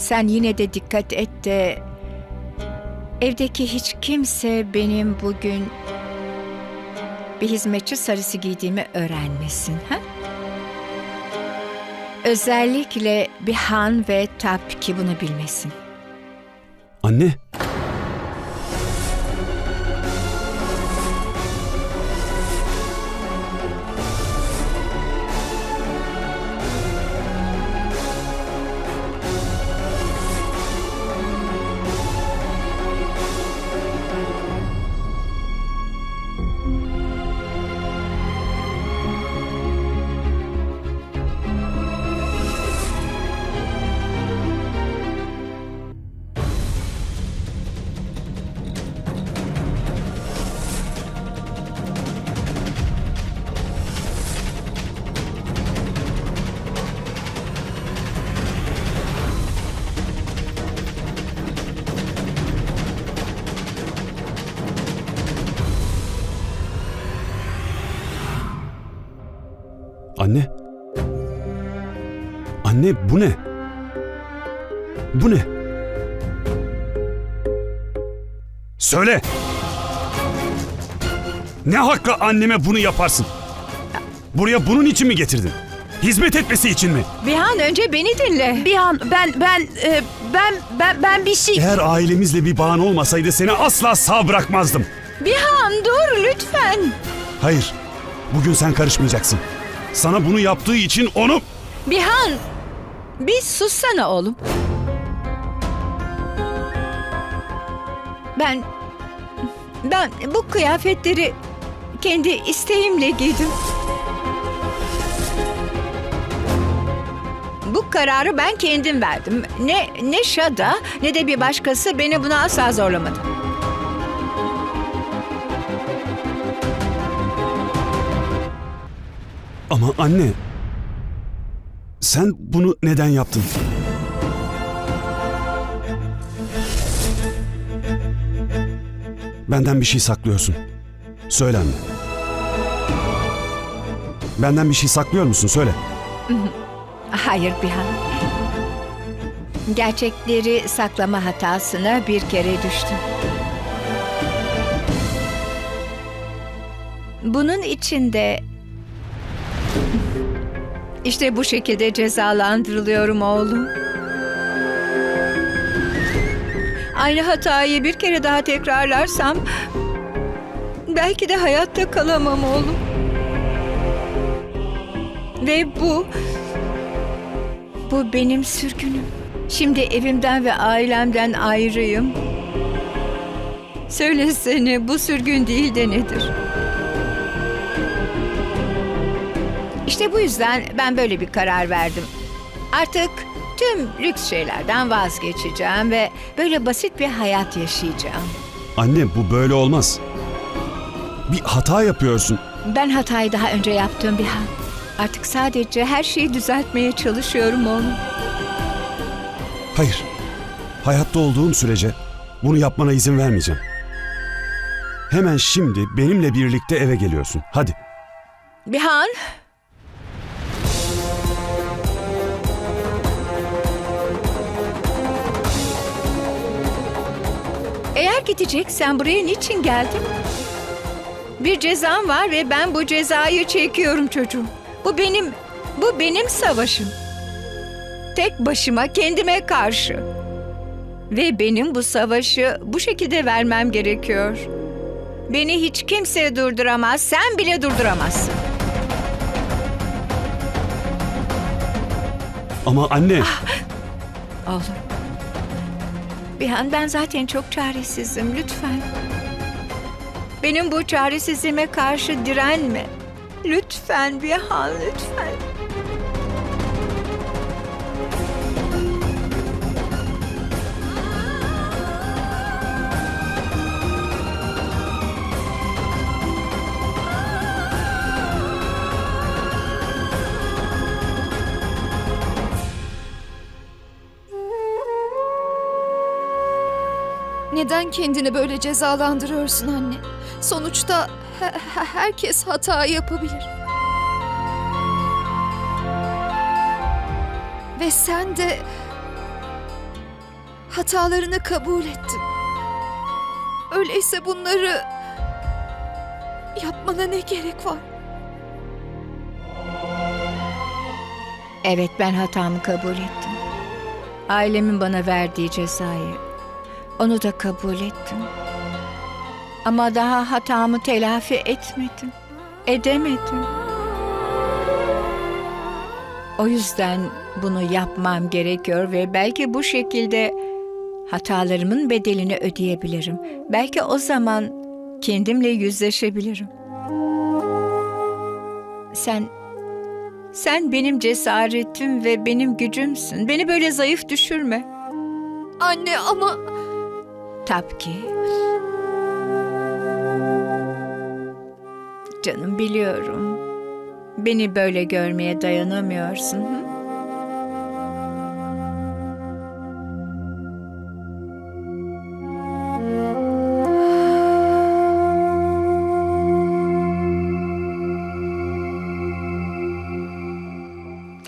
Sen yine de dikkat et de evdeki hiç kimse benim bugün bir hizmetçi sarısı giydiğimi öğrenmesin. Ha? Özellikle bir han ve tap ki bunu bilmesin. Anne. Anne bu ne? Bu ne? Söyle. Ne hakla anneme bunu yaparsın? Buraya bunun için mi getirdin? Hizmet etmesi için mi? Bihan önce beni dinle. Bir an ben ben e, ben ben ben bir şey Eğer ailemizle bir bağın olmasaydı seni asla sağ bırakmazdım. Bihan dur lütfen. Hayır. Bugün sen karışmayacaksın. Sana bunu yaptığı için onu... Bihan bir sussana oğlum. Ben ben bu kıyafetleri kendi isteğimle giydim. Bu kararı ben kendim verdim. Ne ne Şada ne de bir başkası beni buna asla zorlamadı. Ama anne... Sen bunu neden yaptın? Benden bir şey saklıyorsun. Söyle anne. Benden bir şey saklıyor musun? Söyle. Hayır Bihan. Gerçekleri saklama hatasına bir kere düştüm. Bunun içinde işte bu şekilde cezalandırılıyorum oğlum. Aynı hatayı bir kere daha tekrarlarsam belki de hayatta kalamam oğlum. Ve bu bu benim sürgünüm. Şimdi evimden ve ailemden ayrıyım. Söylesene bu sürgün değil de nedir? İşte bu yüzden ben böyle bir karar verdim. Artık tüm lüks şeylerden vazgeçeceğim ve böyle basit bir hayat yaşayacağım. Anne bu böyle olmaz. Bir hata yapıyorsun. Ben hatayı daha önce yaptığım bir an. Artık sadece her şeyi düzeltmeye çalışıyorum oğlum. Hayır. Hayatta olduğum sürece bunu yapmana izin vermeyeceğim. Hemen şimdi benimle birlikte eve geliyorsun. Hadi. Bihan. Eğer gideceksen buraya niçin geldin? Bir cezam var ve ben bu cezayı çekiyorum çocuğum. Bu benim, bu benim savaşım. Tek başıma kendime karşı. Ve benim bu savaşı bu şekilde vermem gerekiyor. Beni hiç kimse durduramaz, sen bile durduramazsın. Ama anne... Oğlum. Bihan ben zaten çok çaresizim lütfen. Benim bu çaresizliğime karşı direnme. Lütfen Bihan lütfen. Neden kendini böyle cezalandırıyorsun anne? Sonuçta he- he- herkes hata yapabilir. Ve sen de hatalarını kabul ettin. Öyleyse bunları yapmana ne gerek var? Evet ben hatamı kabul ettim. Ailemin bana verdiği cezayı. Onu da kabul ettim. Ama daha hatamı telafi etmedim. Edemedim. O yüzden bunu yapmam gerekiyor ve belki bu şekilde hatalarımın bedelini ödeyebilirim. Belki o zaman kendimle yüzleşebilirim. Sen sen benim cesaretim ve benim gücümsün. Beni böyle zayıf düşürme. Anne ama Tabii ki. Canım biliyorum. Beni böyle görmeye dayanamıyorsun.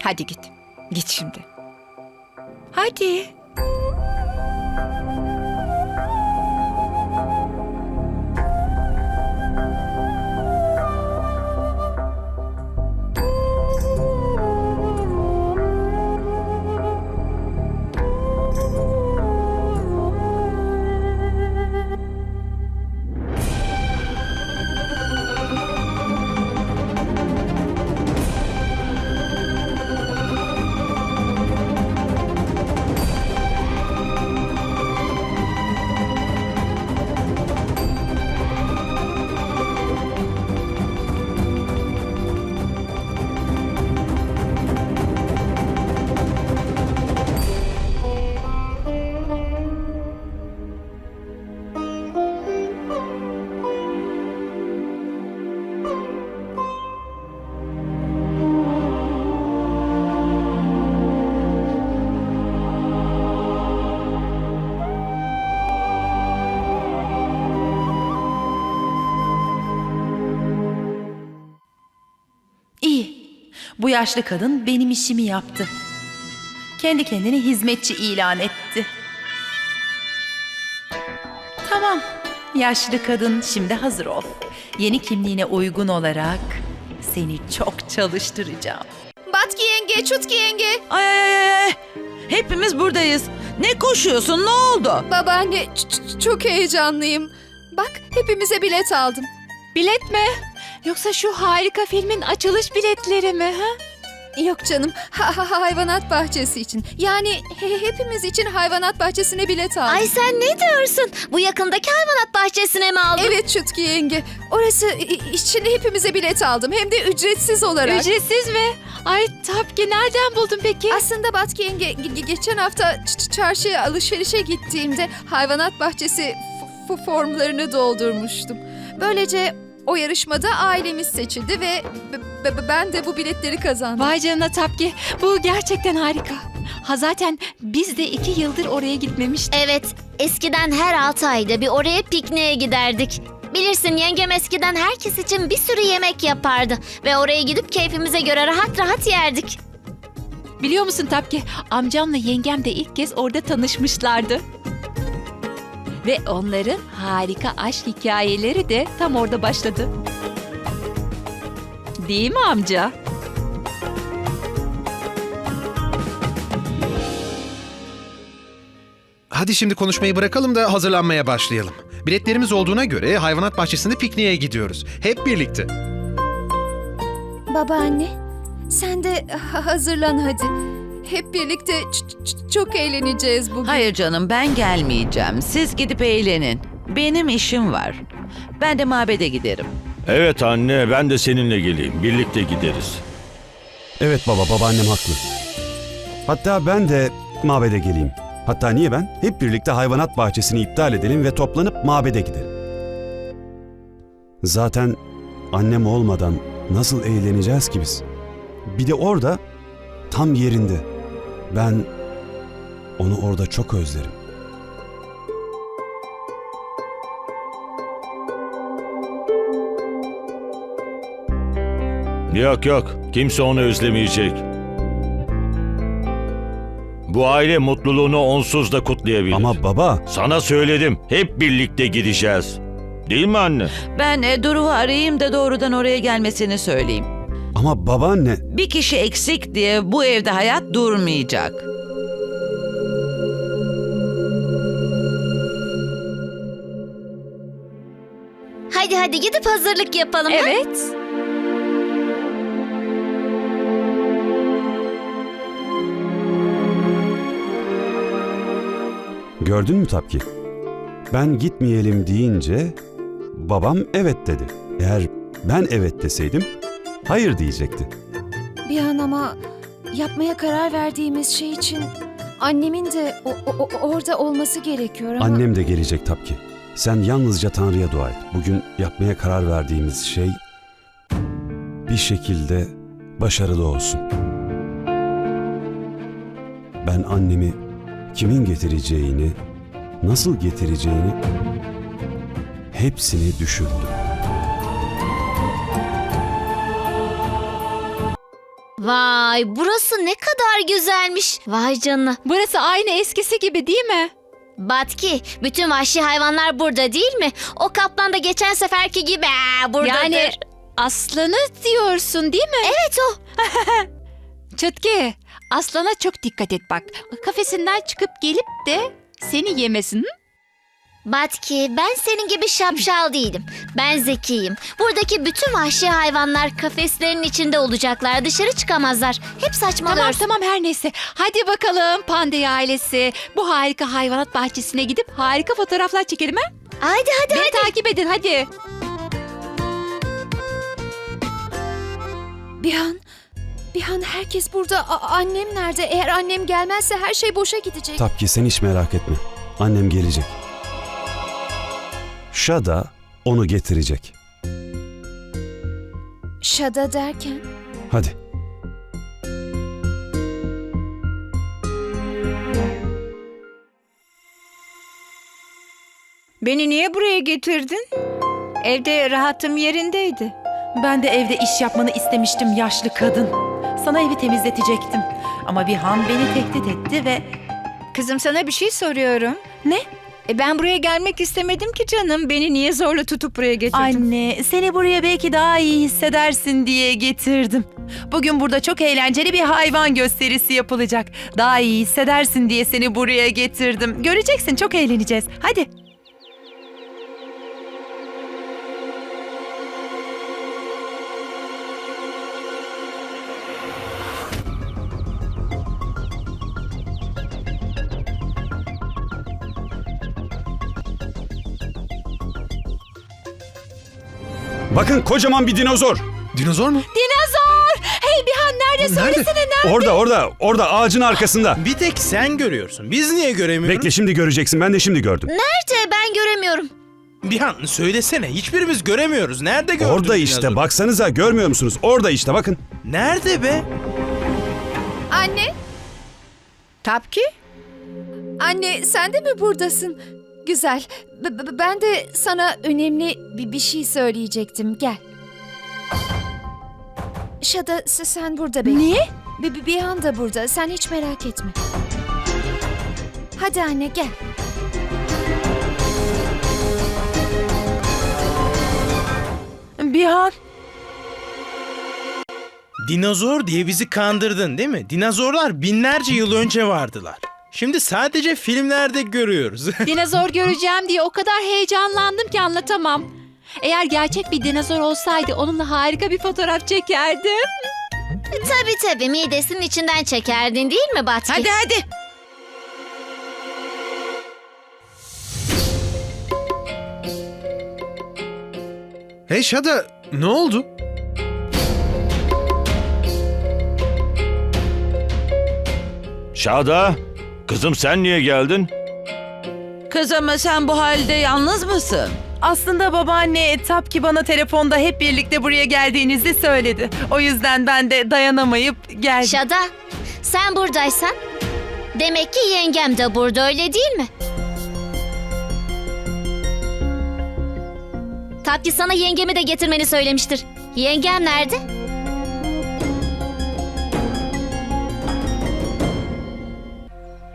Hadi git. Git şimdi. Hadi. Bu yaşlı kadın benim işimi yaptı. Kendi kendine hizmetçi ilan etti. Tamam. Yaşlı kadın şimdi hazır ol. Yeni kimliğine uygun olarak seni çok çalıştıracağım. Batki yenge, Çutki yenge. Ay ay ay ay. Hepimiz buradayız. Ne koşuyorsun? Ne oldu? Babaanne ç- ç- çok heyecanlıyım. Bak hepimize bilet aldım. Bilet mi? Yoksa şu harika filmin açılış biletleri mi? Ha? Yok canım ha- ha- hayvanat bahçesi için. Yani he- hepimiz için hayvanat bahçesine bilet aldım. Ay sen ne diyorsun? Bu yakındaki hayvanat bahçesine mi aldın? Evet Çutki yenge. Orası için hepimize bilet aldım. Hem de ücretsiz olarak. Ücretsiz mi? Ay Tapki nereden buldun peki? Aslında Batki yenge ge- ge- geçen hafta çarşıya alışverişe gittiğimde hayvanat bahçesi formlarını doldurmuştum. Böylece o yarışmada ailemiz seçildi ve b- b- ben de bu biletleri kazandım. Vay canına Tapki. Bu gerçekten harika. Ha zaten biz de iki yıldır oraya gitmemiştik. Evet, eskiden her altı ayda bir oraya pikniğe giderdik. Bilirsin yengem eskiden herkes için bir sürü yemek yapardı. Ve oraya gidip keyfimize göre rahat rahat yerdik. Biliyor musun Tapki? Amcamla yengem de ilk kez orada tanışmışlardı. Ve onların harika aşk hikayeleri de tam orada başladı. Değil mi amca? Hadi şimdi konuşmayı bırakalım da hazırlanmaya başlayalım. Biletlerimiz olduğuna göre hayvanat bahçesinde pikniğe gidiyoruz. Hep birlikte. Babaanne sen de ha- hazırlan hadi. Hep birlikte ç- ç- çok eğleneceğiz bugün. Hayır canım ben gelmeyeceğim. Siz gidip eğlenin. Benim işim var. Ben de mabede giderim. Evet anne ben de seninle geleyim. Birlikte gideriz. Evet baba babaannem haklı. Hatta ben de mabede geleyim. Hatta niye ben? Hep birlikte hayvanat bahçesini iptal edelim ve toplanıp mabede gidelim. Zaten annem olmadan nasıl eğleneceğiz ki biz? Bir de orada tam yerinde. Ben onu orada çok özlerim. Yok yok kimse onu özlemeyecek. Bu aile mutluluğunu onsuz da kutlayabilir. Ama baba, Sana söyledim. Hep birlikte gideceğiz. Değil mi anne? Ben e, Duruv'u arayayım da doğrudan oraya gelmesini söyleyeyim. Ama babaanne. Bir kişi eksik diye bu evde hayat durmayacak. Hadi hadi gidip hazırlık yapalım. ha? Evet. Gördün mü Tapki? Ben gitmeyelim deyince babam evet dedi. Eğer ben evet deseydim hayır diyecekti. Bir an ama yapmaya karar verdiğimiz şey için annemin de o- o- orada olması gerekiyor ama... Annem de gelecek Tapki. Sen yalnızca Tanrı'ya dua et. Bugün yapmaya karar verdiğimiz şey bir şekilde başarılı olsun. Ben annemi kimin getireceğini, nasıl getireceğini hepsini düşündüm. Vay burası ne kadar güzelmiş. Vay canına. Burası aynı eskisi gibi değil mi? Batki bütün vahşi hayvanlar burada değil mi? O kaplan da geçen seferki gibi aa, buradadır. Yani aslanı diyorsun değil mi? Evet o. Çıtki, aslana çok dikkat et bak. Kafesinden çıkıp gelip de seni yemesin. hı? Batki ben senin gibi şapşal değilim. Ben zekiyim. Buradaki bütün vahşi hayvanlar kafeslerin içinde olacaklar. Dışarı çıkamazlar. Hep Tamam saçmalıyorsun. tamam her neyse. Hadi bakalım Pandey ailesi. Bu harika hayvanat bahçesine gidip harika fotoğraflar çekelim ha? Haydi hadi Beni hadi. takip edin hadi. Bir an, bir an herkes burada. A- annem nerede? Eğer annem gelmezse her şey boşa gidecek. Tapki sen hiç merak etme. Annem gelecek. Şada onu getirecek. Şada derken. Hadi. Beni niye buraya getirdin? Evde rahatım yerindeydi. Ben de evde iş yapmanı istemiştim yaşlı kadın. Sana evi temizletecektim. Ama bir han beni tehdit etti ve... Kızım sana bir şey soruyorum. Ne? E ben buraya gelmek istemedim ki canım. Beni niye zorla tutup buraya getirdin? Anne, seni buraya belki daha iyi hissedersin diye getirdim. Bugün burada çok eğlenceli bir hayvan gösterisi yapılacak. Daha iyi hissedersin diye seni buraya getirdim. Göreceksin çok eğleneceğiz. Hadi. Bakın kocaman bir dinozor. Dinozor mu? Dinozor! Hey Bihan nerede? Nerede? Söylesene nerede? Orada orada orada ağacın arkasında. Bir tek sen görüyorsun. Biz niye göremiyoruz? Bekle şimdi göreceksin. Ben de şimdi gördüm. Nerede ben göremiyorum. Bihan söylesene. Hiçbirimiz göremiyoruz. Nerede gördün Orada işte dinozoru? baksanıza görmüyor musunuz? Orada işte bakın. Nerede be? Anne, Tapki? anne sen de mi buradasın? Güzel. B- b- ben de sana önemli bir, bir şey söyleyecektim. Gel. Şada s- sen burada bekle. Niye? Bir, bir, bir anda burada. Sen hiç merak etme. Hadi anne gel. Bihan. Dinozor diye bizi kandırdın değil mi? Dinozorlar binlerce yıl önce vardılar. Şimdi sadece filmlerde görüyoruz. Dinozor göreceğim diye o kadar heyecanlandım ki anlatamam. Eğer gerçek bir dinozor olsaydı onunla harika bir fotoğraf çekerdim. Tabii tabii midesinin içinden çekerdin değil mi Batki? Hadi hadi. Hey Şada ne oldu? Şada, kızım sen niye geldin? Kızım sen bu halde yalnız mısın? Aslında babaanne Tapki bana telefonda hep birlikte buraya geldiğinizi söyledi. O yüzden ben de dayanamayıp geldim. Şada sen buradaysan demek ki yengem de burada öyle değil mi? Tatlı sana yengemi de getirmeni söylemiştir. Yengem nerede?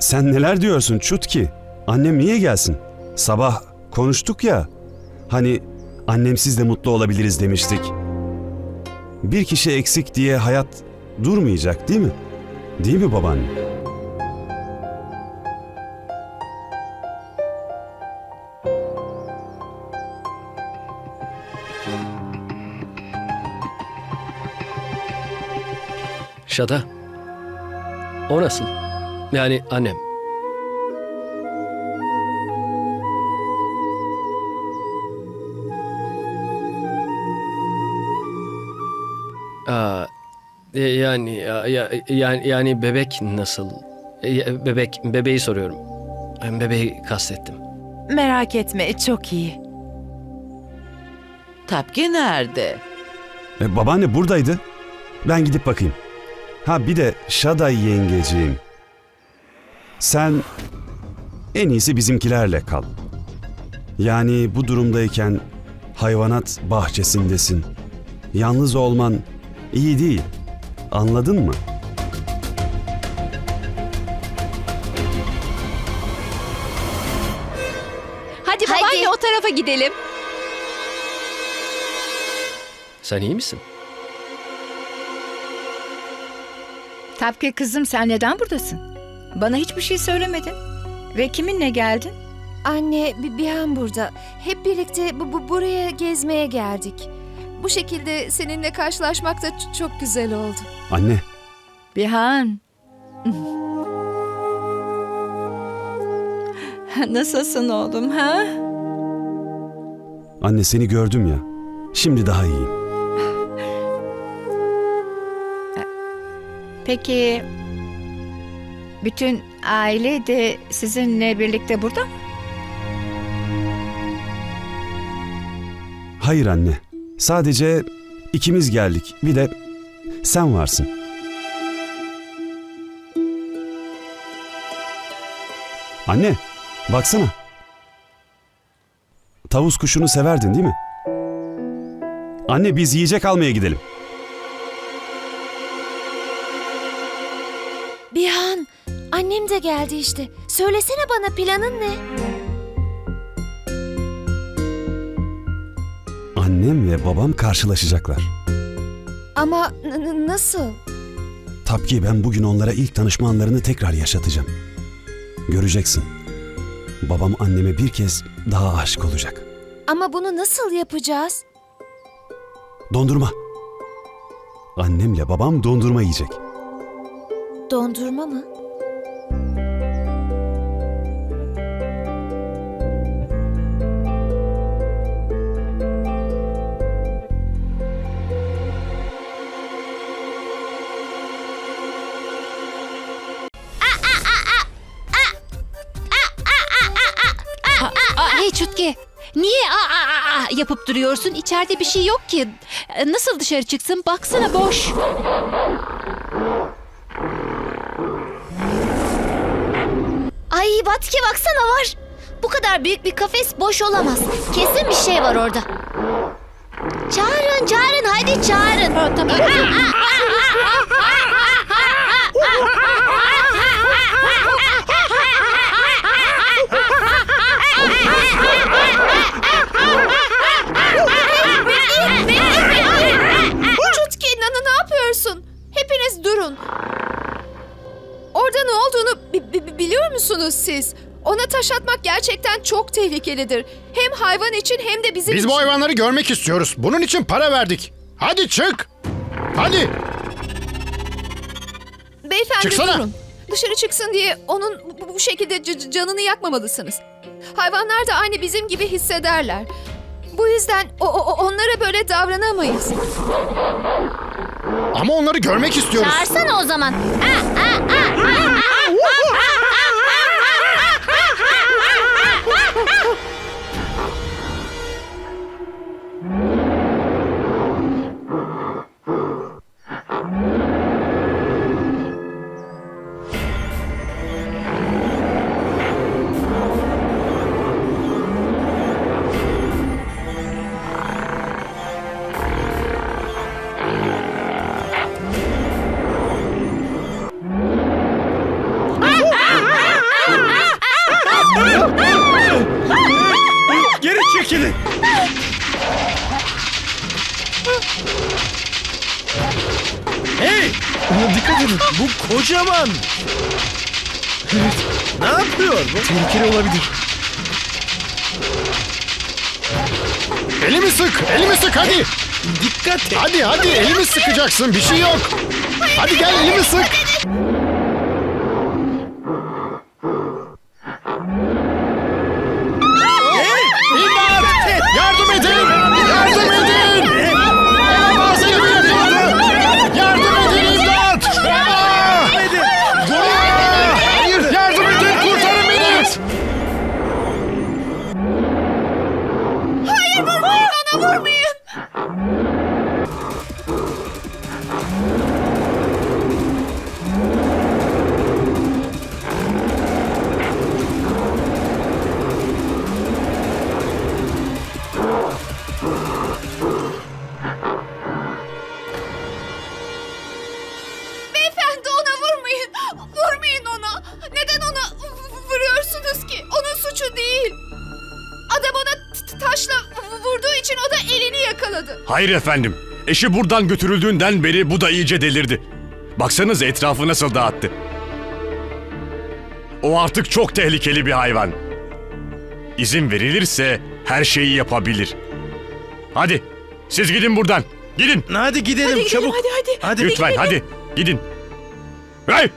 Sen neler diyorsun Çutki? Annem niye gelsin? Sabah konuştuk ya. Hani annemsiz de mutlu olabiliriz demiştik. Bir kişi eksik diye hayat durmayacak değil mi? Değil mi babaanne? Şada. O nasıl? Yani annem. Aa, e, yani ya, ya- yani yani bebek nasıl? E, Bebek bebeği soruyorum. Ben Bebeği kastettim. Merak etme çok iyi. Tapki nerede? E, babaanne buradaydı. Ben gidip bakayım. Ha bir de Şaday yengeciğim. Sen en iyisi bizimkilerle kal. Yani bu durumdayken hayvanat bahçesindesin. Yalnız olman iyi değil. Anladın mı? Hadi Hadi. babaanne o tarafa gidelim. Sen iyi misin? Tapki kızım sen neden buradasın? Bana hiçbir şey söylemedin. Ve kiminle geldin? Anne, bir Bihan burada. Hep birlikte bu, bu buraya gezmeye geldik. Bu şekilde seninle karşılaşmak da çok güzel oldu. Anne, Bihan. Nasılsın oğlum ha? anne seni gördüm ya. Şimdi daha iyiyim. Peki bütün aile de sizinle birlikte burada mı? Hayır anne. Sadece ikimiz geldik. Bir de sen varsın. Anne, baksana. Tavus kuşunu severdin değil mi? Anne biz yiyecek almaya gidelim. Annem de geldi işte. Söylesene bana planın ne? Annem ve babam karşılaşacaklar. Ama nasıl? Tabii ben bugün onlara ilk tanışma anlarını tekrar yaşatacağım. Göreceksin. Babam anneme bir kez daha aşık olacak. Ama bunu nasıl yapacağız? Dondurma. Annemle babam dondurma yiyecek. Dondurma mı? Aa, yapıp duruyorsun? İçeride bir şey yok ki. E, Nasıl dışarı çıksın? Baksana boş. Ay Batki baksana var. Bu kadar büyük bir kafes boş olamaz. Kesin bir şey var orada. Çağırın çağırın hadi çağırın. Ha, tamam. Hepiniz durun. Orada ne olduğunu bi- bi- bi- biliyor musunuz siz? Ona taş atmak gerçekten çok tehlikelidir. Hem hayvan için hem de bizim Biz için. bu hayvanları görmek istiyoruz. Bunun için para verdik. Hadi çık. Hadi. Beyefendi Çıksana. durun. Dışarı çıksın diye onun bu, bu şekilde canını yakmamalısınız. Hayvanlar da aynı bizim gibi hissederler. Bu yüzden o- o- onlara böyle davranamayız. Ama onları görmek istiyoruz. Çağırsana o zaman. Geri kocaman. Evet. Ne yapıyor bu? Tehlikeli olabilir. Elimi sık, elimi sık hadi. Dikkat et. Hadi hadi elimi sıkacaksın bir şey yok. Hadi gel elimi sık. Hayır efendim. Eşi buradan götürüldüğünden beri bu da iyice delirdi. Baksanız etrafı nasıl dağıttı. O artık çok tehlikeli bir hayvan. İzin verilirse her şeyi yapabilir. Hadi siz gidin buradan. Gidin. Hadi gidelim çabuk. hadi hadi. Hadi. Lütfen hadi gidin. Hey!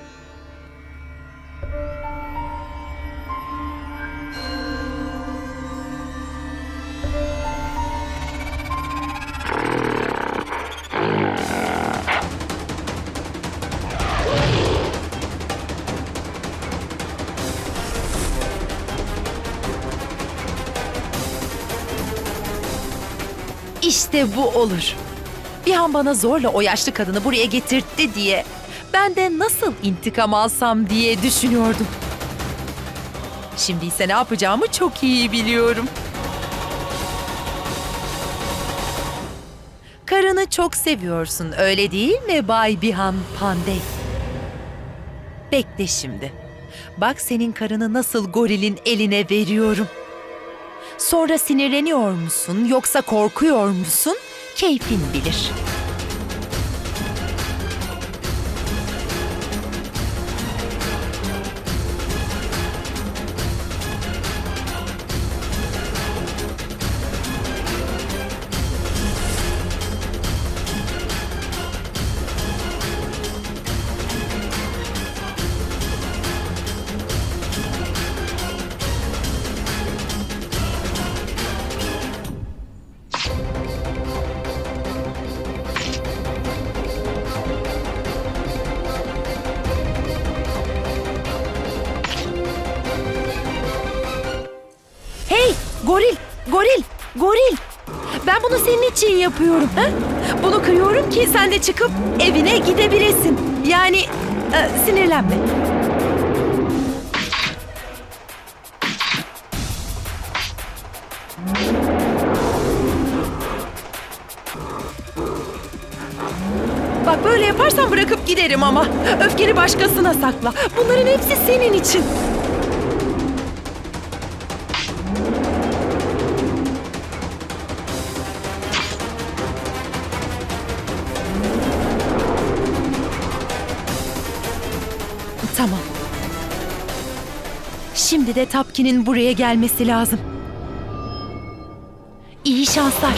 İşte bu olur. Bir an bana zorla o yaşlı kadını buraya getirtti diye ben de nasıl intikam alsam diye düşünüyordum. Şimdi ise ne yapacağımı çok iyi biliyorum. Karını çok seviyorsun öyle değil mi Bay Bihan Pandey? Bekle şimdi. Bak senin karını nasıl gorilin eline veriyorum. Sonra sinirleniyor musun yoksa korkuyor musun? Keyfin bilir. Senin için yapıyorum. Ha? Bunu kırıyorum ki sen de çıkıp evine gidebilesin. Yani e, sinirlenme. Bak böyle yaparsan bırakıp giderim ama. Öfkeni başkasına sakla. Bunların hepsi senin için. Şimdi de Tapkin'in buraya gelmesi lazım. İyi şanslar.